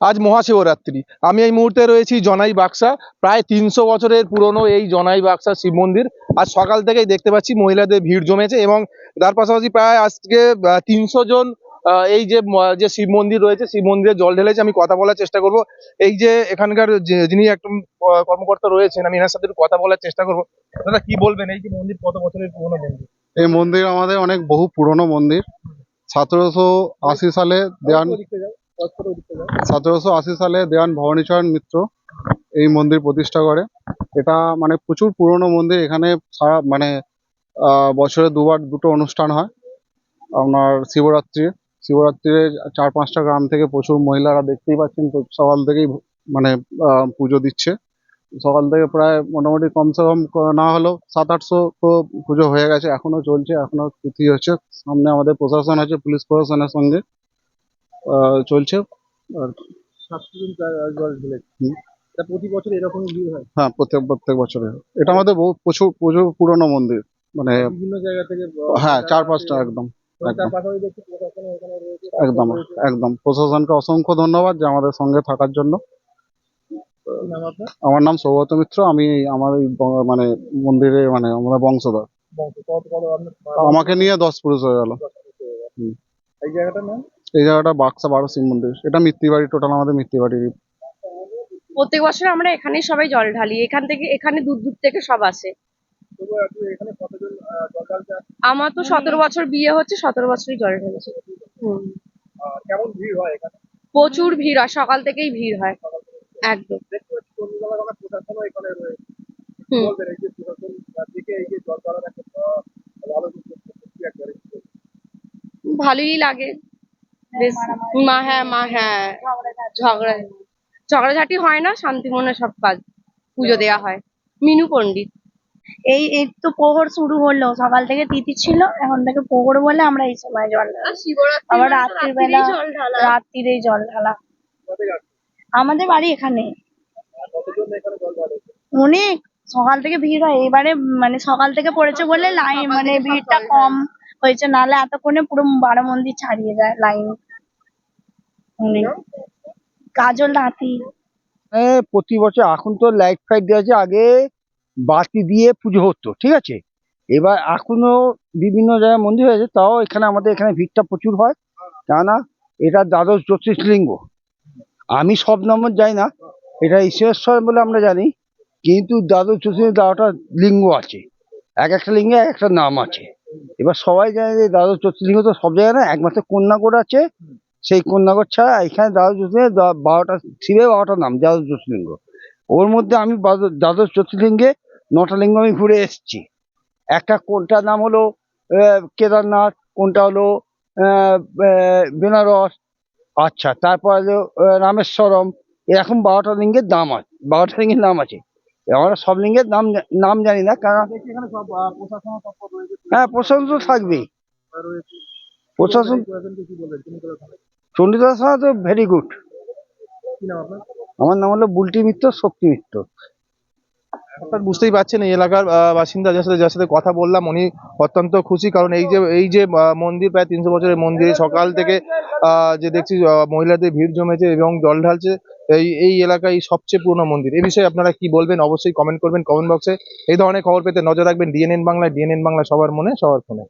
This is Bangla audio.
আজ মহাশিবরাত্রি। আমি এই মুহূর্তে রয়েছি জনাই বাক্সা। প্রায় তিনশো বছরের পুরনো এই জনাই বাক্সা শিব মন্দির। আজ সকাল থেকেই দেখতে পাচ্ছি মহিলাদের ভিড় জমেছে এবং তার পাশাপাশি প্রায় আজকে তিনশো জন এই যে যে শিব মন্দির রয়েছে শিব মন্দিরে জল ঢেলেছে। আমি কথা বলার চেষ্টা করব। এই যে এখানকার যিনি একদম কর্মকর্তা রয়েছেন আমি এনার সাথে কথা বলার চেষ্টা করব। দাদা কি বলবেন? এই যে মন্দির কত বছরের পুরনো মন্দির? এই মন্দির আমাদের অনেক বহু পুরনো মন্দির। সতেরোশো আশি সালে দেওয়ান সতেরোশো আশি সালে দেওয়ান ভবানীচরণ মিত্র এই মন্দির প্রতিষ্ঠা করে। এটা মানে প্রচুর পুরনো মন্দির, এখানে সারা মানে বছরে দুবার দুটো অনুষ্ঠান হয়। আপনার শিবরাত্রি, শিবরাত্রিরে চার পাঁচটা গ্রাম থেকে প্রচুর মহিলারা দেখতেই পাচ্ছেন সকাল থেকেই মানে পুজো দিচ্ছে। সকাল থেকে প্রায় মোটামুটি কমসে কম না হলেও সাত আটশো তো পুজো হয়ে গেছে, এখনও চলছে, এখনও তিথি হচ্ছে। সামনে আমাদের প্রশাসন আছে, পুলিশ প্রশাসনের সঙ্গে। চলছে। আর প্রতি বছর ভিড় হয়? হ্যাঁ প্রত্যেক প্রত্যেক বছরে। এটা আমাদের বহু প্রচুর প্রচুর পুরনো মন্দির। মানে বিভিন্ন জায়গা থেকে হ্যাঁ চার পাঁচটা একদম রয়েছে একদম একদম। প্রশাসনকে অসংখ্য ধন্যবাদ যে আমাদের সঙ্গে থাকার জন্য। আমার নাম সৌগত মিত্র। আমি আমার মানে মন্দিরে মানে আমরা বংশধর। আমাকে নিয়ে দশ পুরুষ হয়ে গেল। এই জায়গাটার নাম? এই জায়গাটা বাক্সা বারো শিব মন্দির। এটা মিত্তিবাড়ি টোটাল আমাদের মিত্তিবাড়ির প্রত্যেক বছর আমরা এখানেই সবাই জল ঢালি। এখান থেকে এখানে দূর দূর থেকে সব আসে। এখানে? আমার তো সতেরো বছর বিয়ে হচ্ছে সতেরো বছরই জল ঢেলেছে। হুম। আহ, কেমন ভিড় হয় এখানে? প্রচুর ভিড় হয় সকাল থেকেই ভিড় হয়। একদম। এখানে? ভালোই লাগে। বেশ মা হ্যাঁ মা হ্যাঁ। ঝগড়া। ঝগড়াঝাটি হয় না শান্তি মনে সব কাজ পুজো দেওয়া হয়। মিনু পণ্ডিত। এই এই তো প্রহর শুরু হলো। সকাল থেকে তিথি ছিল এখন থেকে প্রহর বলে আমরা এই সময় জল আবার রাত্রির বেলা রাত্রিরেই জল ঢালা? আমাদের বাড়ি এখানে। অনেক। সকাল থেকে ভিড় হয়। এবারে মানে সকাল থেকে পড়েছে বলে লাইন মানে ভিড়টা কম। হয়েছে নাহলে এতক্ষণে পুরো বারো মন্দির ছাড়িয়ে যায় লাইন। কাজল নাতি হ্যাঁ প্রতি বছর এখন তো লাইট ফাইট দেওয়া আছে আগে বাতি দিয়ে পুজো হতো ঠিক আছে? এবার এখনও বিভিন্ন জায়গায় মন্দির হয়েছে তাও এখানে আমাদের এখানে ভিড়টা প্রচুর হয়। কেননা এটা দ্বাদশ জ্যোতির্লিঙ্গ। আমি সব নম্বর যাই না এটা ঈশ্বরেশ্বর বলে আমরা জানি কিন্তু দ্বাদশ জ্যোতির্লিঙ্গ তেরোটা লিঙ্গ আছে। এক একটা লিঙ্গে এক একটা নাম আছে। এবার সবাই জানে যে দ্বাদশ জ্যোতির্লিঙ্গ তো সব জায়গায় না, একমাত্র কন্যাগড় আছে। সেই কন্যাগড় ছাড়া এখানে দ্বাদশ জ্যোতির্লিঙ্গে বারোটা, শিবের বারোটা নাম দ্বাদশ জ্যোতির্লিঙ্গ ওর মধ্যে আমি বাদ- দ্বাদশ জ্যোতির্লিঙ্গে নটা লিঙ্গ আমি ঘুরে এসেছি। একটা কোনটার নাম হলো কেদারনাথ, কোনটা হলো বেনারস আচ্ছা তারপর হলো রামেশ্বরম, এরকম বারোটা লিঙ্গের দাম আছে, বারোটা লিঙ্গের নাম আছে। আমরা সব লিঙ্গের নাম নাম জানি না কারণ হ্যাঁ প্রশাসন তো থাকবেই। প্রশাসন তো চণ্ডীদাস তো ভেরি গুড কি নাম আপনার? আমার নাম হলো বুলটি মিত্র শক্তি মিত্র। অর্থাৎ বুঝতেই পারছেন এই এলাকার বাসিন্দা যার সাথে যার সাথে কথা বললাম উনি অত্যন্ত খুশি কারণ এই যে এই যে মন্দির প্রায় তিনশো বছরের মন্দির সকাল থেকে যে দেখছি মহিলাদের ভিড় জমেছে এবং জল ঢালছে এই এই এলাকায় সবচেয়ে পুরনো মন্দির। এ বিষয়ে আপনারা কি বলবেন? অবশ্যই কমেন্ট করবেন। কমেন্ট বক্সে এই ধরনের খবর পেতে নজর রাখবেন। ডিএনএন বাংলা ডিএনএন বাংলা সবার মনে, সবার ফোনে।